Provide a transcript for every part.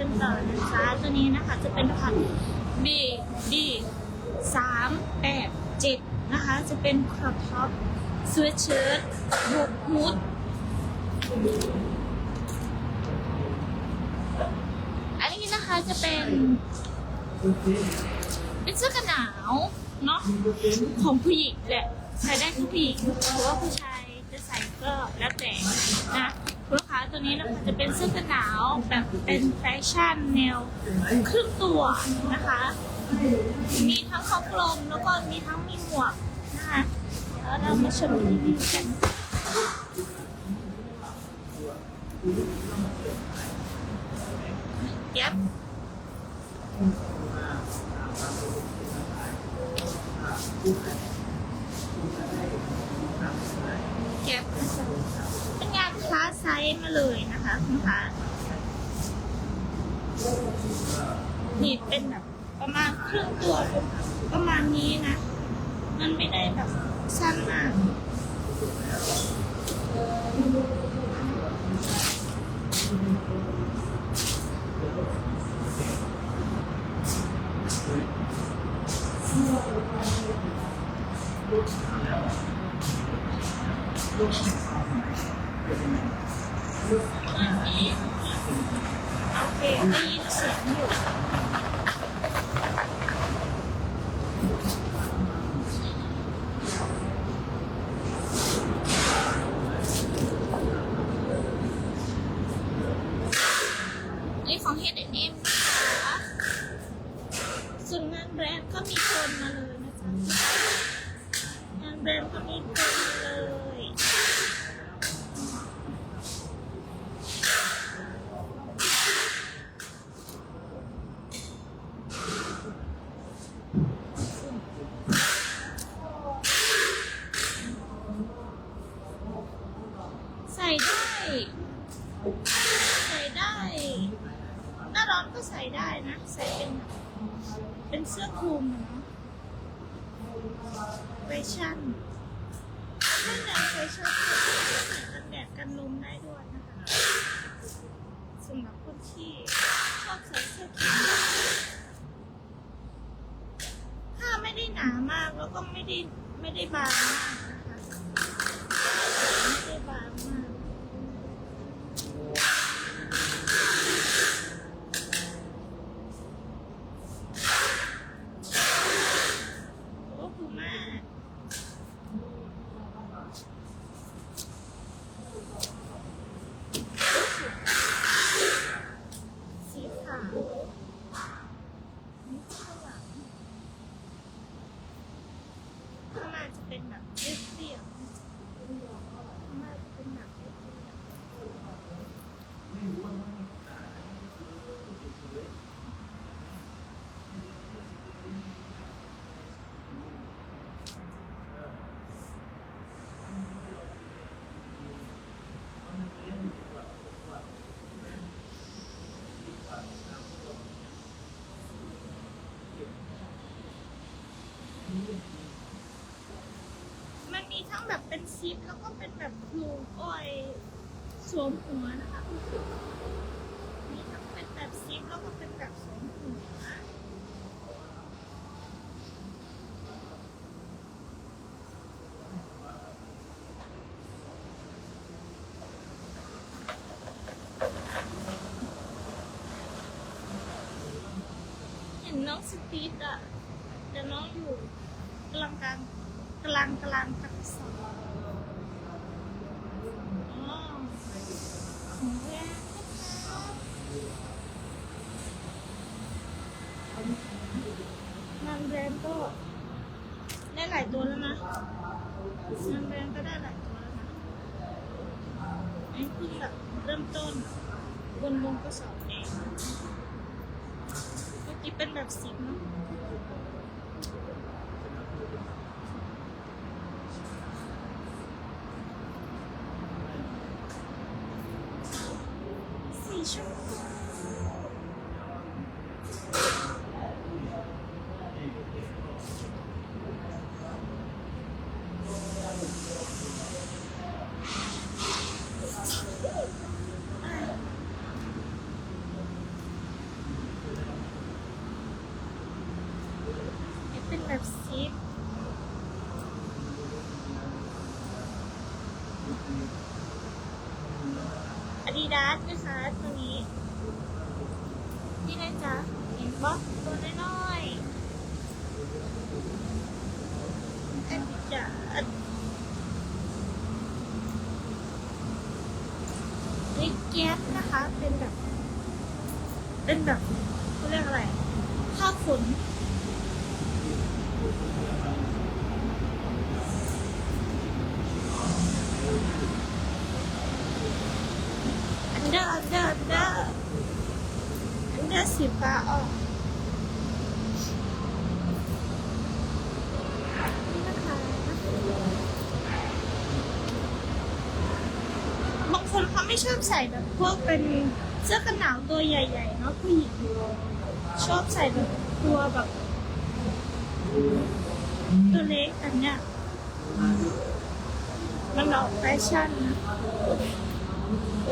กันต่อนะคะตัวนี้นะคะจะเป็นพัน B D สามแปดเจ็ดนะคะจะเป็นครอปท็อปสว t เชิ้ตบุกฮูดอันนี้นะคะจะเป็นเป็นเสื้อกันหนาวเนาะของผู้หญิงแหละใส่ได้ทุกผู้หญิงหรือว่าผู้ชายจะใส่ก็แล้วแต่นะ ลูกค้าตัวนี้นะคะจะเป็นเสื้อกันหนาวแบบเป็นแฟชั่นแนวครึ่งตัวนะคะ มีทั้งคอกลมแล้วก็มีทั้งมีหมวกนะคะแล้วเรามาชมรีวิวกันเย็บเก็บเป็นงานคลาส ไซส์มาเลยนะคะคุณคะนี่เป็นแบบประมาณครึ่งตัวประมาณนี้นะ มันไม่ได้แบบสั้นมากโได้ยินเสียงอยู่ นี่ของ H&M นะคะส่วนงานแบรนด์ก็มีคนมาเลยนะจ๊ะงานแบรนด์ก็มีคนมาเลย ใส่ได้ ใส่ได้ หน้าร้อน ก็ใส่ได้นะ ใส่เป็นเป็นเสื้อคลุมเนาะแฟชั่นนั่นแหละแฟชั่นกันแดดกันลมได้ด้วยนะคะสำหรับคนที่ชอบใส่เสื้อคลุมผ้าไม่ได้หนามากแล้วก็ไม่ได้ไม่ได้บางมากนะคะไม่ได้บางมาก โอ้คูมากสีขาวนี่ข้างหลังข้างหน้าจะเป็นแบบเรียบๆข้างหน้าจะเป็นแบบเรียบๆ มีทั้งแบบเป็นซิปแล้วก็เป็นแบบคลูอ้อยสวมหัวนะคะมีทั้งเป็นแบบซิปแล้วก็เป็นแบบสวมหัวเห็นน้องสตีดอะแต่น้องอยู่กำลังกลาง กับสอบอ๋อของแรกนะคะนางแบรนด์ก็ได้หลายตัวแล้วนะนางแบรนด์ก็ได้หลายตัวแล้วนะไอ้เพิ่งแบบเริ่มต้นบนบนกระสอบเอง เมื่อกี้เป็นแบบสิบเนาะสีชมพู Adidas นะคะตัวนี้นี่นะจ๊ะเห็นปะตัวน้อยๆ Adidas นี่แก๊สนะคะ เป็นแบบ เป็นแบบเขาเรียกอะไรผ้าขน อันเดอร์อันเดอร์อันเดอร์อันเดอร์สีฟ้าออกนี่นะคะบางคนเขา ไม่ชอบใส่แบบพวกเป็นเสื้อกันหนาวตัวใหญ่ๆเนาะผู้หญิงชอบใส่แบบตัวแบบตัวเล็กอันเนี้ยมันออกแฟชั่นนะ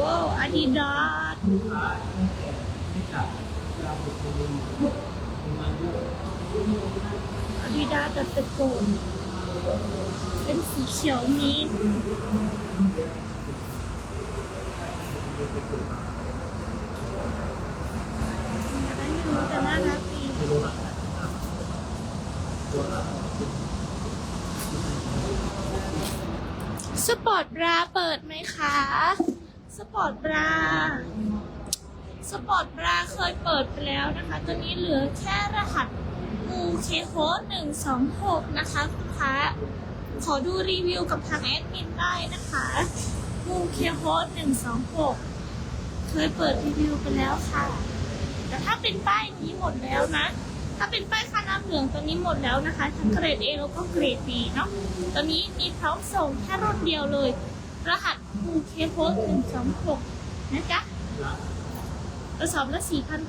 ว้าวอาดิดาสอาดิดาสกับตะโกนเป็นสีเขียวมี แต่น่ารักดีสปอร์ตบราเปิดไหมคะ สปอร์ตบรา สปอร์ตบราเคยเปิดไปแล้วนะคะ ตอนนี้เหลือแค่รหัสมูเคโฮหนึ่งสองหกนะคะคุณคะขอดูรีวิวกับทางแอดมินได้นะคะ มูเคโฮหนึ่งสองหกเคยเปิดรีวิวไปแล้วค่ะ แต่ถ้าเป็นป้ายนี้หมดแล้วนะ ถ้าเป็นป้ายคาน้ำเหลืองตัวนี้หมดแล้วนะคะ ทั้งเกรด A แล้วก็เกรด B เนาะตอนนี้มีพร้อมส่งแค่รุ่นเดียวเลย รหัสมูเคโพสหนึ่งสองหกนะจ๊ะกระสอบละ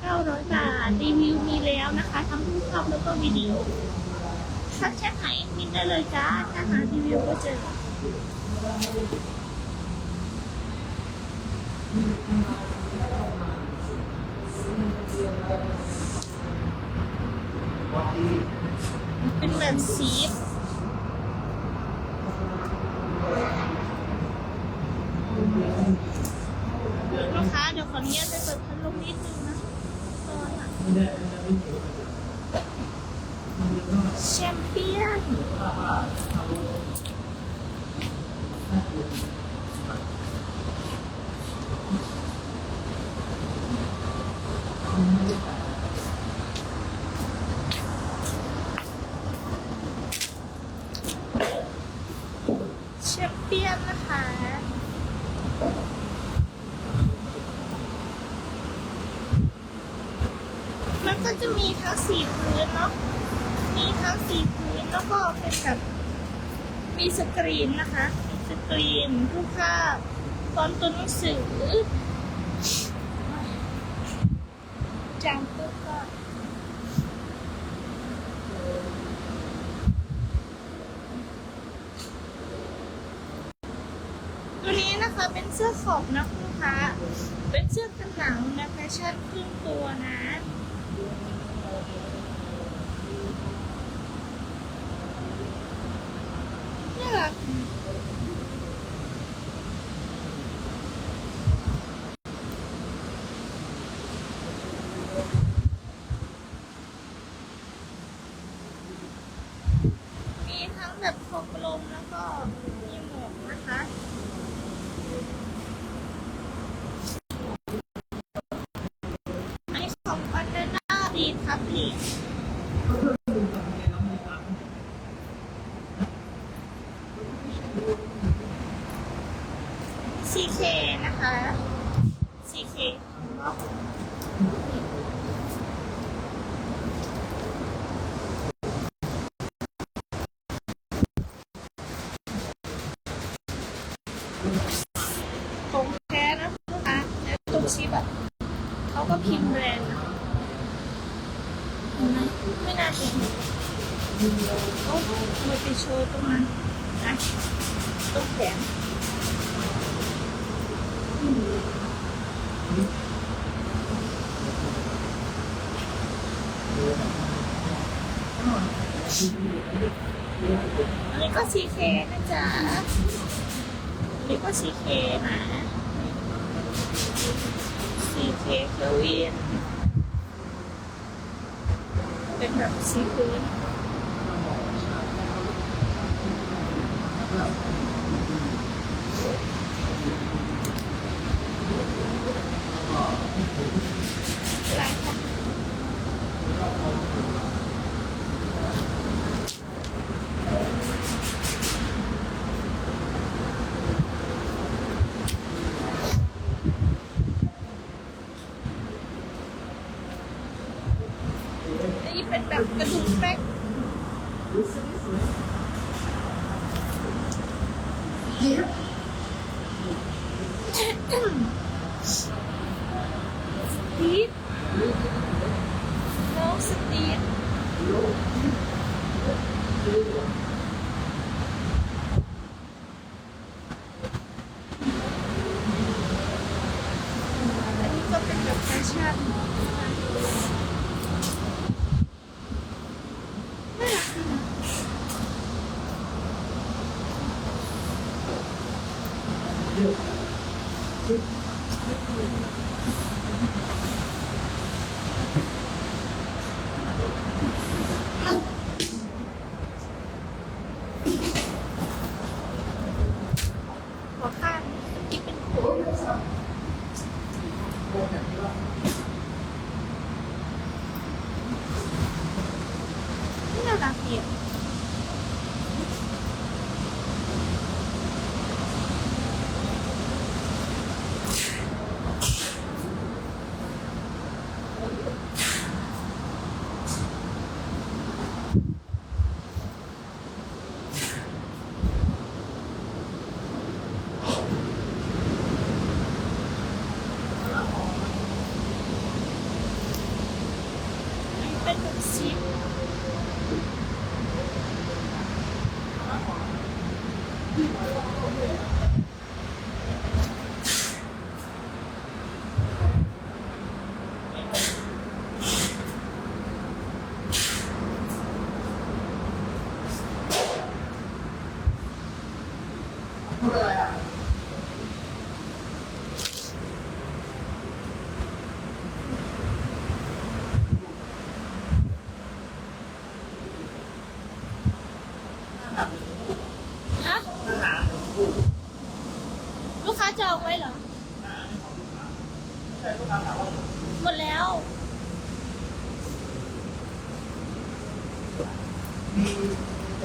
4,900 บาท รีวิวมีแล้วนะคะ ทั้งรูปภาพแล้วก็วิดีโอทักแชทหาเอ็มินได้เลยจ้า ถ้าหารีวิวก็เจอ เป็นแบบซีฟลูกค้าเดี๋ยวขออนุญาตไปเปิดพัดลมนิดนึงนะตอนอะแชมเปี้ยนแชมเปี้ยนนะคะ มัน ก็จะมีทั้งสีพื้นเนาะ มีทั้งสีพื้นแล้วก็เป็นแบบมีสกรีนนะคะ มีสกรีนรูปภาพฟอนต์ตัวหนังสือจำปุ๊บก็ตัวนี้นะคะเป็นเสื้อขอบนะคุณค้าเป็นเสื้อกันหนาวนะแฟชั่นครึ่งตัวนะ that. นะคะซีเคของแท้นะลูกค้าแต่ตุกชิปอะเขาก็พิมพ์แบรนด์นะเห็นไหมไม่น่าเห็นโอ้มาไปโชว์ตรงนั้นนะตรงแขน อันนี้ก็ซีเคนะจ๊ะอันนี้ก็ซีเคนะซีเคอร์วินเป็นแบบสีพื้น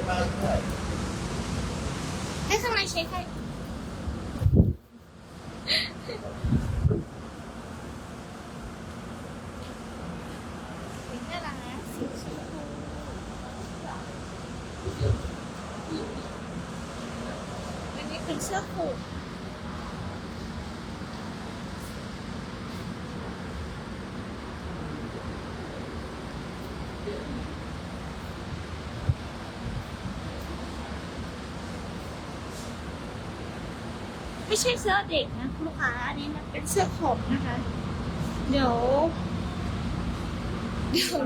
ให้ข้างในเช็คให้ สีน่ารักนะสีชมพูอันนี้เป็นเสื้อผูกไม่ใช่เสื้อเด็กนะลูกค้าอันนี้มันเป็นเสื้อขอบนะคะ เดี๋ยว เดี๋ยว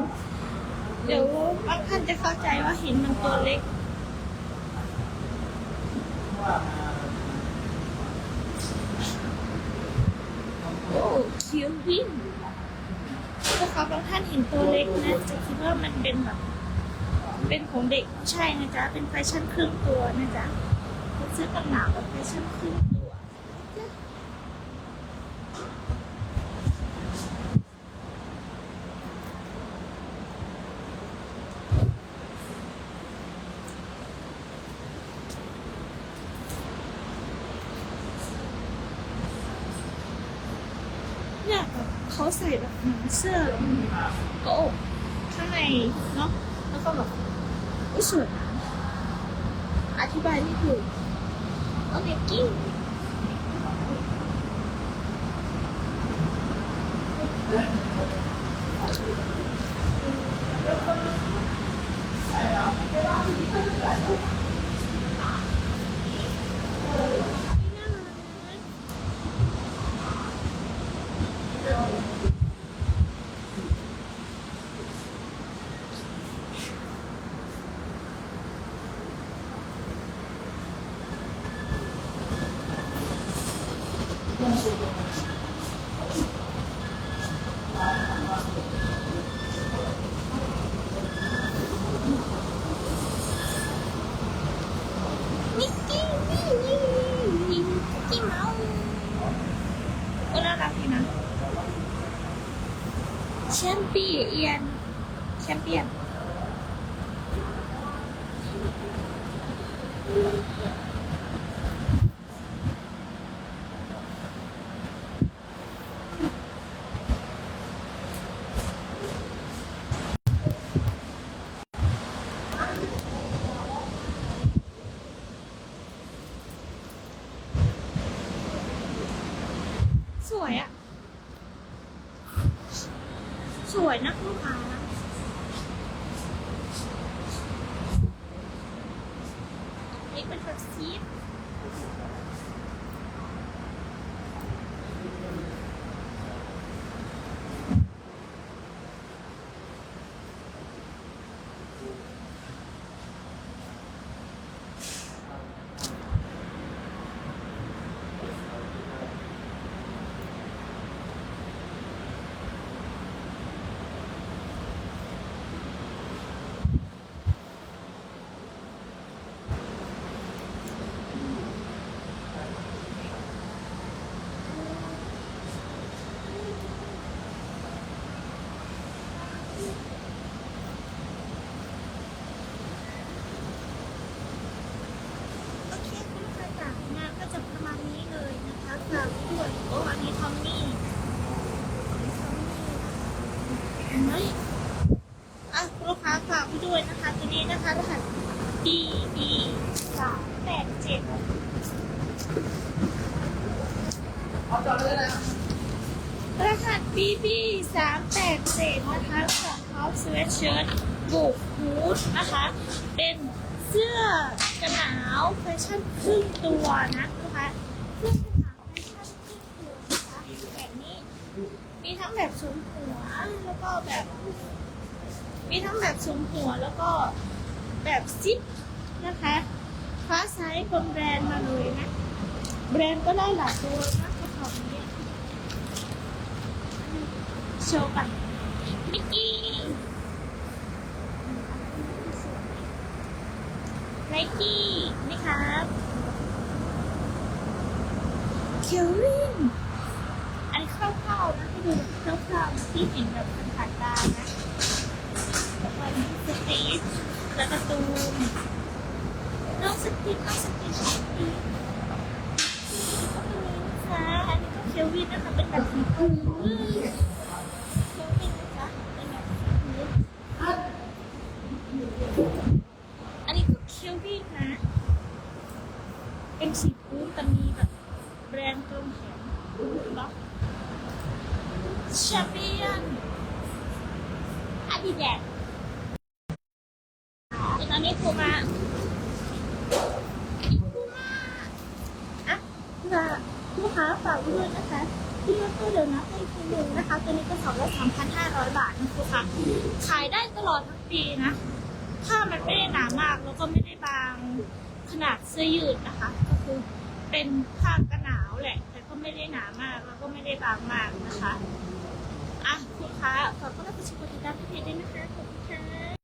เดี๋ยวบางท่านจะเข้าใจว่าเห็นมันตัวเล็ก โอ้คิววินถ้าเขาบางท่านเห็นตัวเล็กนะจะคิดว่ามันเป็นแบบเป็นของเด็กไม่ใช่นะจ๊ะ เป็นแฟชั่นครึ่งตัวนะจ๊ะเป็นเสื้อกันหนาวแบบแฟชั่นครึ่งตัว เนี่ยแบบ เขาใส่แบบเสื้อก็อกข้างในเนาะแล้วก็แบบอุ้ยสวยนะอธิบายไม่ถูกโอเคกิ้งน่ารัก น มิกกี้มิกกี้มิกกี้เมาส์ก็น่ารักดีนะแชมเปี้ยน แชมเปี้ยน สวยอะสวยนะลูกค้านี่เป็นแบบซีฟโอเคคุณลูกค้าจ๋างานก็จะประมาณนี้เลยนะคะฝากด้วยโอ้อันนี้ทอมมี่เห็นไหมอะคุณลูกค้าฝากไปด้วยนะคะ ตัวนี้นะคะรหัส D E สามแปดเจ็ด รหัส BB 3 8 7นะคะของท็อปสเวตเชิ้ตบุกฮูดนะคะ เป็นเสื้ กันหนาวแฟชั่นครึ่งตัวนะนะคะเสื้อกันหนาวแฟชั่นครึ่งตัวนะคะแบบนี้ มีทั้งแบบสวมหัวแล้วก็แบบ มีทั้งแบบสวมหัวแล้วก็แบบซิปนะคะฟ้าไซส์คนแบรนด์มาเลยนะ แบรนด์ก็ได้หลายตัวนะกระเป๋านี้โชว์กันมิกกี้ ไนกี้นี่ครับเคิวรินอันนี้คร่าวๆนะให้ดูคร่าวๆที่เห็นแบบผ่านๆตานะแล้วก็มีสตีชแล้วก็ตูมน้องสตีชน้องสตีชสตีชก็มีนะคะอันนี้ก็เคลวินนะคะเป็นแบบสีฟูเคลวินนะคะเป็นแบบสีฟูอันนี้ก็เคลวินนะ เป็นสีฟูแต่มีแบบแบรนด์ตรงแขนเนาะแชมเปี้ยนอาดิดาสตอ นนี้พูมาพูมาอะค่ะลูกค้าฝากด้วยนะคะที่รถตู้เดี๋ยวนะให้อีกทีหนึ่งนะคะ ตัวนี้ก็สองร้อยสามพันห้าร้อยบาทนะคุณค่ะขายได้ตลอดทั้งปีนะถ้ามันไม่ได้หนามากแล้วก็ไม่ได้บางขนาดเสื้อยืดนะคะ ก็คือเป็นผ้ากันหนาวแหละ แต่ก็ไม่ได้หนามากแล้วก็ไม่ได้บางมากนะคะอะคุณค้าฝากก็รับประชิมกดติดตามเพจด้วยนะคะขอบคุณค่ะ